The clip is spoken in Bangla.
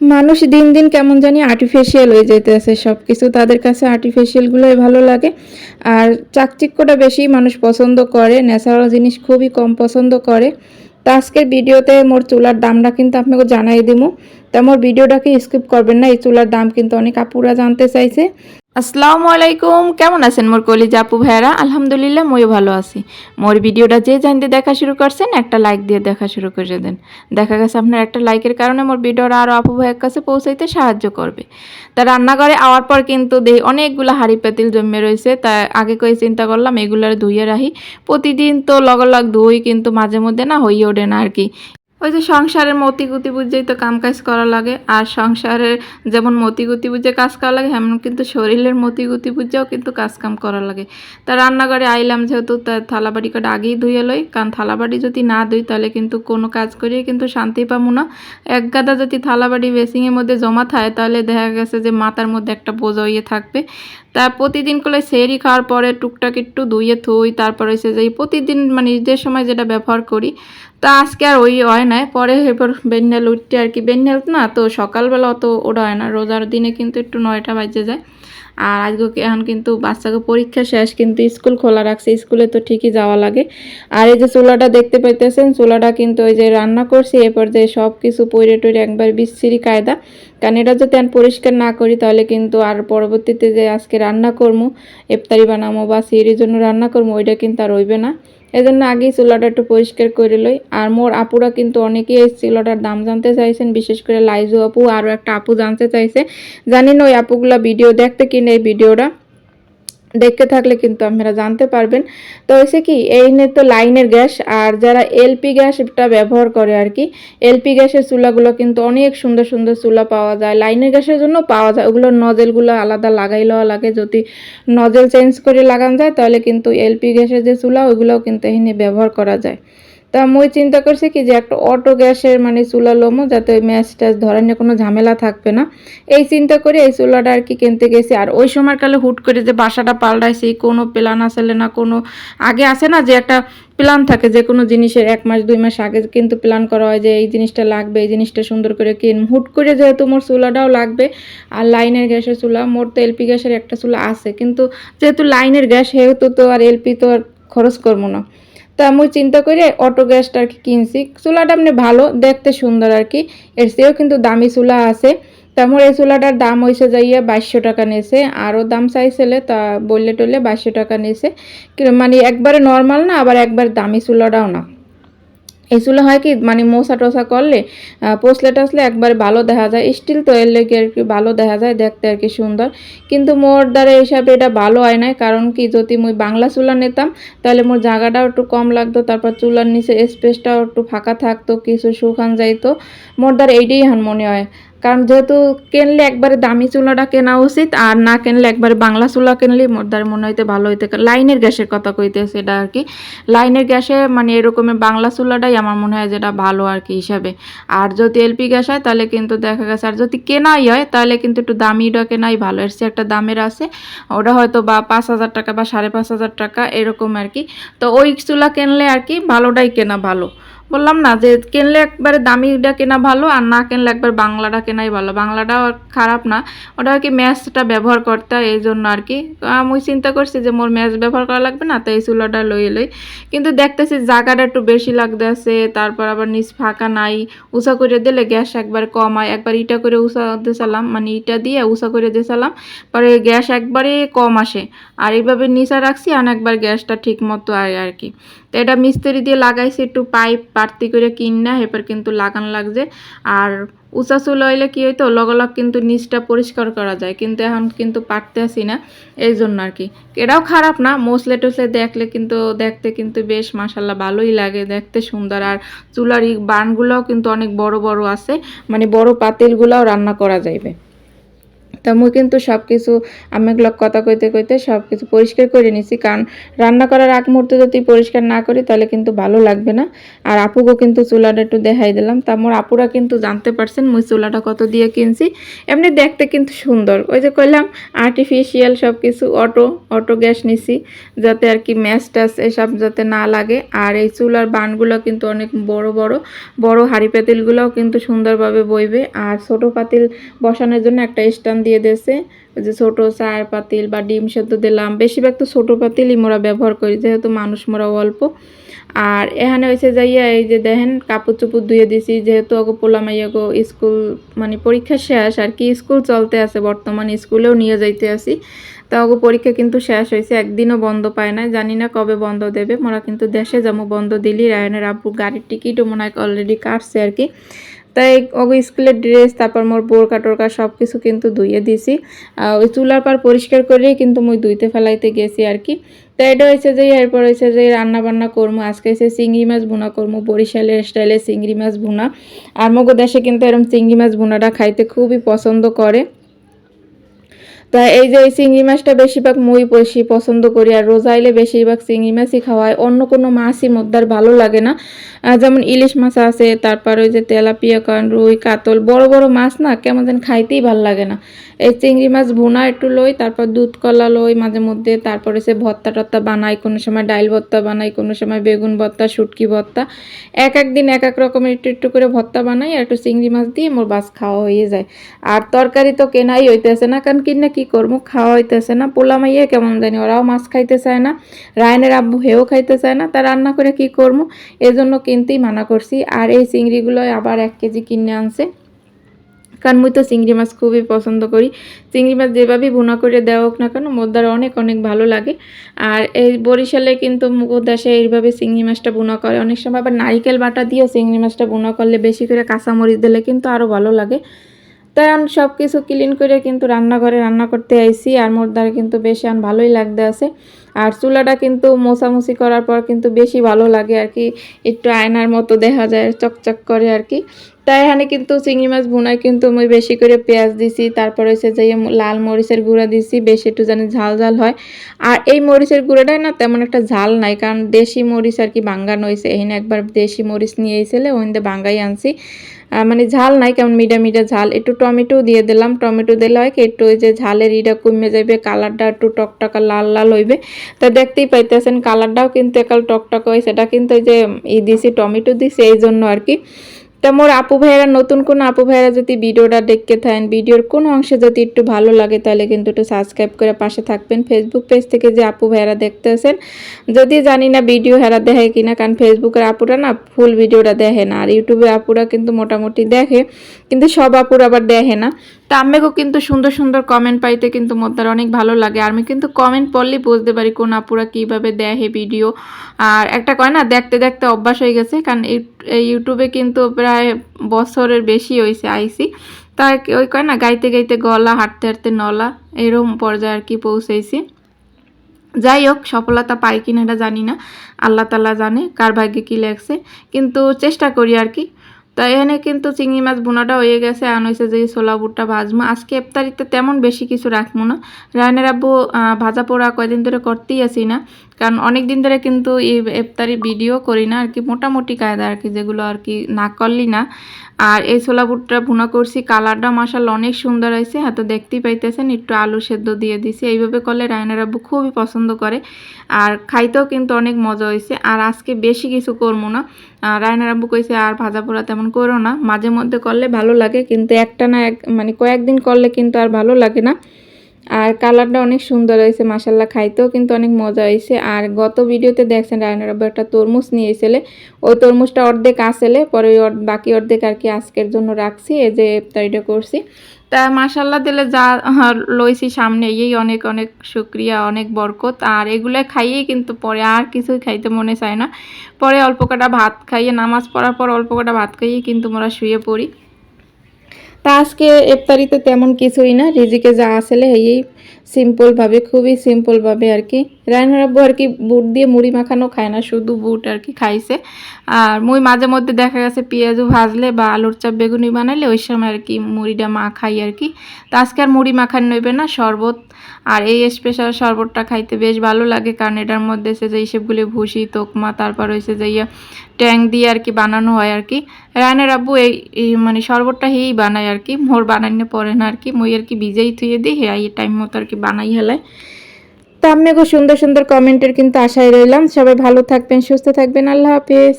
মানুষ দিন দিন কেমন জানি আর্টিফিশিয়াল হয়ে যেতেছে সব কিছু তাদের কাছে আর্টিফিশিয়ালগুলোই ভালো লাগে। আর চাকচিক্যটা বেশি মানুষ পছন্দ করে ন্যাচারাল জিনিস খুবই কম পছন্দ করে। তো আজকের ভিডিওতে মোর চুলার দামটা কিন্তু আপনাকে জানাই দিব তা মোর ভিডিওটাকে স্কিপ করবেন না, এই চুলার দাম কিন্তু অনেক আপুরা জানতে চাইছে। আসসালামু আলাইকুম। কেমন আছেন মোর কলিজ আপু ভাইরা আলহামদুলিল্লাহ ময়ও ভালো আছি। মোর ভিডিওটা যে জানতে দেখা শুরু করছেন, একটা লাইক দিয়ে দেখা শুরু করে দেন। দেখা গেছে আপনার একটা লাইকের কারণে মোর ভিডিওটা আরও আপু ভাইয়ের কাছে পৌঁছাইতে সাহায্য করবে। তা রান্নাঘরে আওয়ার পর কিন্তু দেখি অনেকগুলো হাঁড়ি পাতিল জমে রয়েছে। তা আগে করে চিন্তা করলাম, এগুলার ধুইয়ে রাখি। প্রতিদিন তো লগ লগ ধুই কিন্তু মাঝে মধ্যে না হইয়ে ওঠে না আর কি ওই যে সংসারের মতি গুতি বুঝেই তো কাম কাজ করা লাগে। আর সংসারের যেমন মতি গুতি বুঝে কাজ করা লাগে তেমন কিন্তু শরীরের মতি গুতি বুঝেও কিন্তু কাজ কাম করা লাগে। তা রান্নাঘরে আইলাম যেহেতু, তা থালাবাড়ি কটা আগেই ধুয়ে লই। কারণ থালাবাড়ি যদি না ধুই, তাহলে কিন্তু কোনো কাজ করিয়ে কিন্তু শান্তি পাবো না। এক গাদা যদি থালাবাড়ি বেসিংয়ের মধ্যে জমা থাকে, তাহলে দেখা গেছে যে মাথার মধ্যে একটা বোঝা ইয়ে থাকবে। তা প্রতিদিন করে সেরি খাওয়ার পরে টুকটাক একটু ধুয়ে থুই, তারপরে হচ্ছে যে প্রতিদিন মানে ঈদের সময় যেটা ব্যবহার করি, তা আজকে আর ওই হয় না পরে এবার বেন্যাল উঠতে আর কি। বেন্যাল না, তো সকালবেলা অত ওটা হয় না। রোজার দিনে কিন্তু একটু নয়টা বাজে যায়। আর আজকে এখন কিন্তু বাচ্চাকে পরীক্ষা শেষ, কিন্তু স্কুল খোলা রাখছে। স্কুলে তো ঠিকই যাওয়া লাগে। আর এই যে চুলাটা দেখতে পাইতেছেন, চুলাটা কিন্তু ওই যে রান্না করছি, এরপর যে সব কিছু পইরে টইরে একবার বিচ্ছিরি কায়দা। কারণ এটা যদি আমি পরিষ্কার না করি, তাহলে কিন্তু আর পরবর্তীতে যে আজকে রান্না করব ইফতারি বানাবো বা সিঁড়ির জন্য রান্না করব ওইটা কিন্তু আর রইবে না। এই জন্য আগেই চুলাটা একটু পরিষ্কার করে লই। আর মোর আপুরা কিন্তু অনেকেই এই চুলাটার দাম জানতে চাইছেন, বিশেষ করে লাইজু আপু, আরও একটা আপু জানতে চাইছে। জানি না ওই আপুগুলা ভিডিও দেখতে কিনে এই ভিডিওটা। দেখতে থাকলে কিন্তু আপনারা জানতে পারবেন। তো হয়েছে কি, এই নিয়ে তো লাইনের গ্যাস, আর যারা এলপি গ্যাসটা ব্যবহার করে আর কি, এলপি গ্যাসের চুলাগুলো কিন্তু অনেক সুন্দর সুন্দর চুলা পাওয়া যায়। লাইনের গ্যাসের জন্য পাওয়া যায় ওগুলোর নজেলগুলো আলাদা লাগাই লওয়া লাগে। যদি নজেল চেঞ্জ করে লাগানো যায়, তাহলে কিন্তু এলপি গ্যাসের যে চুলা ওইগুলোও কিন্তু এখানে ব্যবহার করা যায়। তা মুই চিন্তা করছি কি যে একটা অটো গ্যাসের মানে চুলা লোমো যাতে ম্যাচ ট্যাচ ধরার নিয়ে কোনো ঝামেলা থাকবে না। এই চিন্তা করে এই চুলাটা আর কি কিনতে গেছি। আর ওই সময়কালে হুট করে যে বাসাটা পাল্টাইছি, কোনো প্ল্যান আসলে না, কোনো আগে আসে না যে একটা প্ল্যান থাকে যে কোনো জিনিসের এক মাস, দুই মাস আগে কিন্তু প্ল্যান করা হয় যে এই জিনিসটা লাগবে, এই জিনিসটা সুন্দর করে কিন হুট করে যেহেতু মোর চুলাটাও লাগবে আর লাইনের গ্যাসের চুলা, মোর তো এলপি গ্যাসের একটা চুলা আছে। কিন্তু যেহেতু লাইনের গ্যাস, সেহেতু তো আর এলপি তো আর খরচ করব না। তা আমি চিন্তা করে অটো গ্যাসটা আর কি কিনছি। চুলাটা আপনি ভালো, দেখতে সুন্দর আর কি। এর চেয়েও কিন্তু দামি চুলা আছে। তারপর এই চুলাটার দাম হয়েছে যাইয়া বাইশশো টাকা নিয়েছে। আরও দাম চাইছিলে, তা বললে টললে বাইশশো টাকা নিয়েছে। মানে একবারে নর্মাল না, আবার একবার দামি চুলাটাও না। এই হয় কি মানে মশা টসা করলে পোসলে টসলে একবারে ভালো দেখা যায়। স্টিল তো এর লেগে আর কি ভালো দেখা যায়, দেখতে আর কি সুন্দর। কিন্তু মোর দ্বারা হিসাবে এটা ভালো হয় নাই, কারণ কি যদি মুই বাংলা চুলা নিতাম, তাহলে মোর জায়গাটাও একটু কম লাগতো, তারপর চুলার নিচে স্পেসটাও একটু ফাঁকা থাকতো, কিছু শুকান যাইতো। মোর দ্বারা এইটাই এখন মনে হয়। কারণ যেহেতু কিনলে একবারে দামি চুলাটা কেনা উচিত আর না কিনলে একবারে বাংলা চুলা কিনলে মোরদার মনে হইতে ভালো হইতে লাইনের গ্যাসের কথা কইতেছে এটা আর কি। লাইনের গ্যাসে মানে এরকমের বাংলা চুলাটাই আমার মনে হয় যেটা ভালো আর কি হিসাবে। আর যদি এলপি গ্যাস হয় তাহলে কিন্তু দেখা গেছে, আর যদি কেনাই হয় তাহলে কিন্তু একটু দামিটা কেনাই ভালো। এর একটা দামের আছে, ওটা হয়তো বা পাঁচ হাজার টাকা বা সাড়ে পাঁচ হাজার টাকা এরকম আর কি। তো ওই চুলা কিনলে আর কি ভালোটাই কেনা ভালো। বললাম না যে কিনলে একবারে দামিটা কেনা ভালো আর না কিনলে একবার বাংলাটা কেনাই ভালো। বাংলাটাও খারাপ না, ওটা আর কি ম্যাচটা ব্যবহার করতে এই জন্য আর কি। আমি চিন্তা করছি যে মোর ম্যাচ ব্যবহার করা লাগবে না, তো এই চুলাটা লই লই। কিন্তু দেখতেছি জায়গাটা একটু বেশি লাগতেছে, তারপর আবার নিচ ফাঁকা নাই উষা করে দিলে গ্যাস একবার কম হয়। একবার ইটা করে উষা দিয়েছিলাম মানে ইটা দিয়ে উষা করে দিয়েছিলাম পরে গ্যাস একবারে কম আসে। আর এইভাবে নিচা রাখছি আর একবার গ্যাসটা ঠিক মতো আর কি। তো এটা মিস্ত্রি দিয়ে লাগাইছি একটু পাইপ পার্তি করে কিন এবার কিন্তু লাগান লাগছে। আর উঁচা চুল হইলে কী হইতো, লগলগ কিন্তু নিচটা পরিষ্কার করা যায়, কিন্তু এখন কিন্তু পারতে আসি না, এই জন্য আর কি। এটাও খারাপ না মশলে টসলে দেখলে কিন্তু, দেখতে কিন্তু বেশ মাসাল্লাহ ভালোই লাগে, দেখতে সুন্দর। আর চুলার বানগুলোও কিন্তু অনেক বড় বড় আছে মানে বড় পাতিলগুলোও রান্না করা যাইবে। তো মুই কিন্তু সব কিছু আমি এগুলো কথা কইতে কইতে সব কিছু পরিষ্কার করে নিছি। কারণ রান্না করার আগ মুহূর্তে যদি পরিষ্কার না করি, তাহলে কিন্তু ভালো লাগবে না। আর আপুকেও কিন্তু চুলাটা একটু দেখাই দিলাম। তা মোর আপুরা কিন্তু জানতে পারছেন মুই চুলাটা কত দিয়ে কিনছি। এমনি দেখতে কিন্তু সুন্দর। ওই যে কইলাম আর্টিফিশিয়াল সব কিছু অটো অটো গ্যাস নিছি, যাতে আর কি ম্যাচ ট্যাচ এসব যাতে না লাগে। আর এই চুলার বানগুলো কিন্তু অনেক বড় বড় বড় হাঁড়ি পাতিলগুলোও কিন্তু সুন্দরভাবে বইবে। আর ছোট পাতিল বসানোর জন্য একটা স্ট্যান্ড দিয়ে দিয়েছে। ওই যে ছোটো চায়ের পাতিল বা ডিম সেদ্ধ দিলাম। বেশিরভাগ তো ছোটো পাতিলই মোরা ব্যবহার করি, যেহেতু মানুষ মোরা অল্প। আর এখানে হয়েছে যাইয়া এই যে দেখেন, কাপড় চুপুর ধুয়ে দিছি, যেহেতু ওগো পোলা মাইয়াগো স্কুল মানে পরীক্ষা শেষ, আর কি স্কুল চলতে আছে, বর্তমানে স্কুলেও নিয়ে যাইতে আসি। তা ওগো পরীক্ষা কিন্তু শেষ হয়েছে, একদিনও বন্ধ পায় না জানি না কবে বন্ধ দেবে। মোরা কিন্তু দেশে যাব বন্ধ দিলি রায়নের আব্বু গাড়ির টিকিটও মনে হয় অলরেডি কাটছে আর কি। তাই ওগো স্কুলের ড্রেস, তারপর মোর বোরকা টোরকা সব কিছু কিন্তু ধুইয়ে দিছি। ওই চুলার পার পরিষ্কার করেই কিন্তু মুই ধুইতে ফেলাইতে গেছি আর কি। তো এটা হয়েছে যে, এরপর হয়েছে যে রান্না বান্না করব আজকে হয়েছে চিংড়ি মাছ বোনা করব বরিশালের স্টাইলে চিংড়ি মাছ বোনা আর মগো দেশে কিন্তু এরকম চিংড়ি মাছ বোনাটা খাইতে খুবই পছন্দ করে। তা এই যে এই চিংড়ি মাছটা বেশিরভাগ মই বেশি পছন্দ করি আর রোজাইলে বেশিরভাগ চিংড়ি মাছই খাওয়ায় অন্য কোনো মাছই মদ্দার ভালো লাগে না। যেমন ইলিশ মাছ আছে, তারপর ওই যে তেলাপিয়া কান রুই কাতল, বড় বড় মাছ না, কেমন যেন খাইতেই ভালো লাগে না। এই চিংড়ি মাছ ভুনা একটু লই, তারপর দুধ কলা লই মাঝে মধ্যে, তারপরে সে ভত্তা টত্তা বানাই, কোনো সময় ডাইল ভর্তা বানাই, কোনো সময় বেগুন ভর্তা, শুটকি ভর্তা। এক এক দিন এক এক রকমের একটু একটু করে ভর্তা বানাই আর একটু চিংড়ি মাছ দিয়ে মোর বাস খাওয়া হয়ে যায়। আর তরকারি তো কেনাই হইতেছে না, কারণ কিনে কি করব? খাওয়া হইতেছে না। পোলা মাইয়া কেমন জানি, ওরাও মাছ খাইতে চায় না, রায়নের আব্বু হেও খাইতে চায় না, তা রান্না করে কি করব? এজন্য কিনতেই মানা করছি। আর এই চিংড়িগুলো আবার এক কেজি কিনে আনছে। কারণ মুই তো চিংড়ি মাছ খুবই পছন্দ করি। চিংড়ি মাছ যেভাবেই ভুনা করে দেওয়া হোক না কেন, মোদ্দার অনেক অনেক ভালো লাগে। আর এই বরিশালে কিন্তু মুগো দেশে এইভাবে চিংড়ি মাছটা ভুনা করে। অনেক সময় আবার নারিকেল বাটা দিয়েও চিংড়ি মাছটা ভুনা করলে বেশি করে কাঁচামরিচ দিলে কিন্তু আরও ভালো লাগে। তাই আমি সব কিছু ক্লিন করে কিন্তু রান্নাঘরে রান্না করতে আইছি। আর মোর দ্বারা কিন্তু বেশি আন ভালোই লাগতে আছে। আর চুলাটা কিন্তু মোছামুছি করার পর কিন্তু বেশি ভালো লাগে আর কি। একটু আয়নার মতো দেখা যায়, চকচক করে আর কি। তাই এখানে কিন্তু চিংড়ি মাছ ভুনায় কিন্তু আমি বেশি করে পেঁয়াজ দিছি। তারপর হচ্ছে যে লাল মরিচের গুঁড়া দিছি, বেশি একটু জানি ঝাল ঝাল হয়। আর এই মরিচের গুঁড়াটাই না তেমন একটা ঝাল নাই, কারণ দেশি মরিচ আর কি বাঙ্গানো হয়েছে এখানে একবার দেশি মরিচ নিয়ে এসেলে ওইতে বাঙ্গাই আনছি। মানে ঝাল নাই, কেমন মিডা মিডা ঝাল। একটু টমেটো দিয়ে দিলাম। টমেটো দিলে হয় কি, একটু ওই যে ঝালের ইটা কমে যাবে কালারটা একটু টকটকা লাল লাল হইবে। তা দেখতেই পাইতেছেন, কালারটাও কিন্তু একাল টকটক হয় সেটা কিন্তু ওই যে ই দিছি, টমেটো দিছি এই জন্য আর কি। তা মোর আপু ভাইয়েরা, নতুন কোনো আপু ভাইয়েরা যদি ভিডিওটা দেখতে থাকেন, ভিডিওর কোন অংশে যদি একটু ভালো লাগে, তাহলে কিন্তু একটু সাবস্ক্রাইব করে পাশে থাকবেন। ফেসবুক পেজ থেকে যে আপু ভাইয়েরা দেখতেছেন যদি জানি না ভিডিও হেরা দেখে কিনা, কারণ ফেসবুকের আপুরা না ফুল ভিডিওটা দেখে না, আর ইউটিউবে আপুরা কিন্তু মোটামুটি দেখে, কিন্তু সব আপুরা আবার দেখে না। তা আম্মেকেও কিন্তু সুন্দর সুন্দর কমেন্ট পাইতে কিন্তু মোদ্দার অনেক ভালো লাগে। আর আমি কিন্তু কমেন্ট পড়লেই বুঝতে পারি কোন আপুরা কীভাবে দেখে ভিডিও আর একটা কয় না, দেখতে দেখতে অভ্যাস হয়ে গেছে, কারণ ইউটিউবে কিন্তু প্রায় বছরের বেশি হয়েছে আইসি। তাই ওই কয় না, গাইতে গাইতে গলা, হাঁটতে হাঁটতে নলা এরকম পর্যায়ে আর কি পৌঁছেছি। যাই হোক, সফলতা পাই কিনা এটা জানি না, আল্লাহ তালা জানে, কার ভাগ্যে কী লাগছে কিন্তু চেষ্টা করি আর কি তো এখানে কিন্তু চিংড়ি মাছ বোনাটা হয়ে গেছে আন হয়েছে যে ছোলা বুটটা ভাজবো আজকে ইফতারিতে তেমন বেশি কিছু রাখব না। রায়নের আব্বু ভাজা পোড়া কয়দিন ধরে করতেই আসি না। কারণ অনেক দিন ধরে কিন্তু এই ইফতারি ভিডিও করি না, আর কি মোটামুটি কায়দা, আর কি যেগুলো আর কি না করলি না। আর এই ছোলা বুটটা ভুনা করছি, কালারটা মাসাল অনেক সুন্দর হয়েছে হয়তো দেখতেই পাইতেছেন, একটু আলু সেদ্ধ দিয়ে দিছি। এইভাবে করলে রায়নের আব্বু খুবই পছন্দ করে, আর খাইতেও কিন্তু অনেক মজা হয়েছে। আর আজকে বেশি কিছু করব না। রায়নের আব্বু কইছে, আর ভাজা পোড়া তেমন করো না। মাঝে মধ্যে করলে ভালো লাগে, কিন্তু একটা না এক মানে কয়েকদিন করলে কিন্তু আর ভালো লাগে না। কালারটা অনেক সুন্দর হয়েছে মাসাল্লাহ খাইতেও কিন্তু অনেক মজা হয়েছে। আর গত ভিডিওতে দেখছেন রায়নার আব্বু একটা তরমুজ নিয়ে এসেলে। ওই তরমুজটা অর্ধেক আসেলে পরে ওই বাকি অর্ধেক আর কি আজকের জন্য রাখছি, এই যে ইফতারিটা করছি। তা মাসাল্লাহ দিলে যা লইছি সামনে এই অনেক অনেক শুক্রিয়া, অনেক বরকত। আর এগুলো খাইয়েই কিন্তু পরে আর কিছুই খাইতে মনে চায় না। পরে অল্প কটা ভাত খাইয়ে, নামাজ পড়ার পর অল্প কটা ভাত খাইয়ে কিন্তু আমরা শুয়ে পড়ি। তা আজকে ইফতারিতে তেমন কিছুই না, রিজিকে যা আসলে এই সিম্পলভাবে খুবই সিম্পলভাবে আর কি। রায়নার আব্বু আর কি বুট দিয়ে মুড়ি মাখানো খায় না, শুধু বুট আর কি খাইছে। আর মুই মাঝে মধ্যে দেখা গেছে পেঁয়াজও ভাজলে বা আলুর চাপ বেগুনি বানাইলে ওই সময় আর কি মুড়িটা মা খাই আর কি। তা আজকে আর মুড়ি মাখান নেবে না, শরবত আর এই স্পেশাল শরবতটা খাইতে বেশ ভালো লাগে, কারণ এটার মধ্যে এসে যে এইসবগুলি ভুসি, তোকমা, তারপর হয়েছে যে ইয়ে ট্যাং দিয়ে আর কি বানানো হয় আর কি। রায়নের আব্বু এই মানে শরবতটা হেই বানায় আর কি, মোর বানাইনে পরে না আর কি, মই আর কি ভিজেই থুয়ে দিই হ্যাঁ এই টাইম মতো আর কি বানাই হেলায়। তো আপনাকেও সুন্দর সুন্দর কমেন্টের কিন্তু আশায় রইলাম, সবাই ভালো থাকবেন, সুস্থ থাকবেন, আল্লাহ হাফেজ।